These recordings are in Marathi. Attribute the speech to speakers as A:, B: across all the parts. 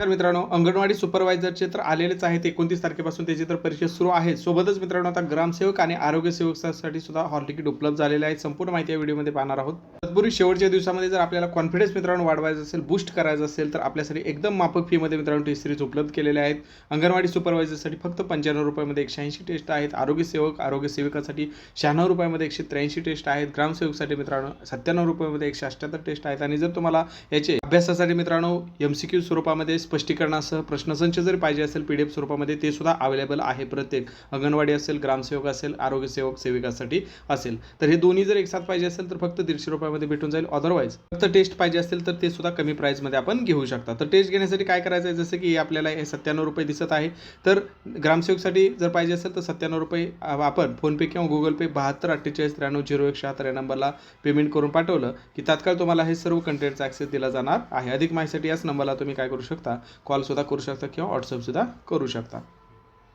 A: तर मित्रांनो अंगणवाडी सुपरवायझरचे तर आलेलेच आहेत. एकोणतीस तारखेपासून त्याची तर परीक्षा सुरू आहे. सोबतच मित्रांनो आता ग्रामसेवक आणि आरोग्य सेवकांसाठी सुद्धा हॉल तिकीट उपलब्ध झालेले आहेत संपूर्ण माहिती या व्हिडिओमध्ये पाहणार आहोत. तत्पूर्वी शेवटच्या दिवसामध्ये जर आपल्याला कॉन्फिडन्स मित्रांनो वाढवायचा असेल बूस्ट करायचं असेल तर आपल्यासाठी एकदम माफक फीमध्ये मित्रांनो टेस्ट सिरीज उपलब्ध केलेल्या आहेत. अंगणवाडी सुपरवायझरसाठी फक्त पंच्याण्णव रुपयामध्ये एकशे ऐंशी टेस्ट आहेत. आरोग्य सेवक आरोग्य सेविकासाठी शहाण्णव रुपयामध्ये एकशे त्र्याऐंशी टेस्ट आहेत. ग्रामसेवकसाठी मित्रांनो सत्त्याण्णव रुपयामध्ये एकशे अठ्ठ्याहत्तर टेस्ट आहेत. आणि जर तुम्हाला याचे अभ्यासासाठी मित्रांनो एम सी क्यू स्वरूपामध्ये स्पष्टीकरणासह प्रश्नसंच जर पाहिजे असेल पी डी एफ स्वरूपामध्ये ते सुद्धा अवेलेबल आहे. प्रत्येक अंगणवाडी असेल ग्रामसेवक असेल आरोग्य सेवक सेविकासाठी असेल. तर हे दोन्ही जर एकसाथ पाहिजे असेल तर फक्त दीडशे रुपयामध्ये भेटून जाईल. अदरवाईज फक्त टेस्ट पाहिजे असेल तर ते सुद्धा कमी प्राईजमध्ये आपण घेऊ शकता. तर टेस्ट घेण्यासाठी काय करायचं आहे? जसं की आपल्याला हे सत्त्याण्णव रुपये दिसत आहे तर ग्रामसेवकसाठी जर पाहिजे असेल तर सत्त्याण्णव रुपये आपण फोनपे किंवा गुगल पे बहात्तर अठ्ठेचाळीस त्र्याण्णव झिरो एक शहात्तर या नंबरला पेमेंट करून पाठवलं की तात्काळ तुम्हाला हे सर्व कंटेंटचा ॲक्सेस दिला जाणार आहे. अधिक माहितीसाठी याच नंबरला तुम्ही काय करू शकता? कॉलसुद्धा करू शकता किंवा व्हॉट्सअपसुद्धा करू शकता.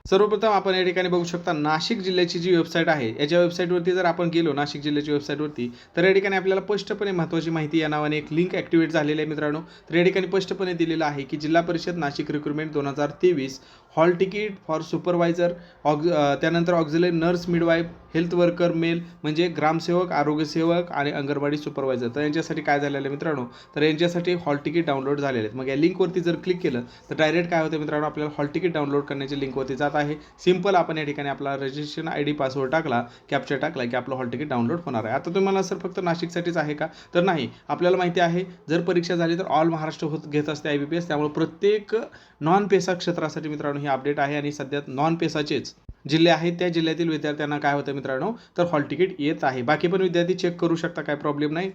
A: सर्वप्रथम आपण या ठिकाणी बघू शकता नाशिक जिल्ह्याची जी वेबसाईट आहे याच्या वेबसाईटवरती जर आपण गेलो नाशिक जिल्ह्याची वेबसाईटवरती तर या ठिकाणी आपल्याला स्पष्टपणे महत्त्वाची माहिती या नावाने एक लिंक ॲक्टिवेट झालेली आहे मित्रांनो. तर या ठिकाणी स्पष्टपणे दिलेलं आहे की जिल्हा परिषद नाशिक रिक्रुटमेंट दोन हजार तेवीस हॉल तिकीट फॉर सुपरवायझर ऑग त्यानंतर auxiliary nurse midwife health worker male म्हणजे ग्रामसेवक आरोग्यसेवक आणि अंगणवाडी सुपरवायझर तर यांच्यासाठी काय झालेलं आहे मित्रांनो? तर यांच्यासाठी हॉल तिकीट डाउनलोड झालेले आहेत. मग या लिंकवरती जर क्लिक केलं तर डायरेक्ट काय होतं मित्रांनो? आपल्याला हॉल तिकीट डाउनलोड करण्याच्या लिंकवरती जात आहे. सिंपल आपण या ठिकाणी आपला रजिस्ट्रेशन आय डी पासवर्ड टाकला कॅप्चर टाकला की आपलं हॉल तिकीट डाउनलोड होणार आहे. आता तुम्हाला सर फक्त नाशिकसाठीच आहे का? तर नाही. आपल्याला माहिती आहे जर परीक्षा झाली तर ऑल महाराष्ट्र होत घेत असते आय बी पी एस त्यामुळे प्रत्येक नॉन पेसा क्षेत्रासाठी मित्रांनो ही अपडेट आहे आणि सध्या नॉन पेसाचेच जिल्हे आहेत त्या जिल्ह्यातील विद्यार्थ्यांना काय होतं मित्रांनो? तर हॉल तिकीट येत आहे. बाकी पण विद्यार्थी चेक करू शकता काय प्रॉब्लेम नाही.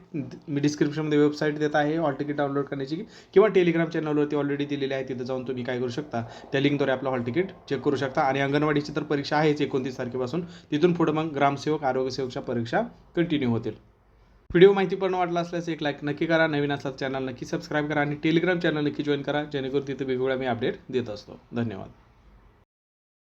A: मी डिस्क्रिप्शनमध्ये वेबसाईट देत आहे हॉल तिकीट डाउनलोड करण्याची. किंवा टेलिग्राम चॅनलवरती ऑलरेडी दिलेली आहे तिथं जाऊन तुम्ही काय करू शकता. त्या लिंकद्वारे आपलं हॉल तिकीट चेक करू शकता. आणि अंगणवाडीची तर परीक्षा आहेच एकोणतीस तारखेपासून. तिथून पुढे मग ग्रामसेवक आरोग्यसेवकच्या परीक्षा कंटिन्यू होतील. व्हिडिओ माहितीपूर्ण वाटला असल्यास एक लाईक नक्की करा. नवीन असल्यास चॅनल नक्की सबस्क्राईब करा. आणि टेलिग्राम चॅनल नक्की जॉईन करा. जेणेकरून तिथे वेगवेगळ्या मी अपडेट देत असतो. धन्यवाद.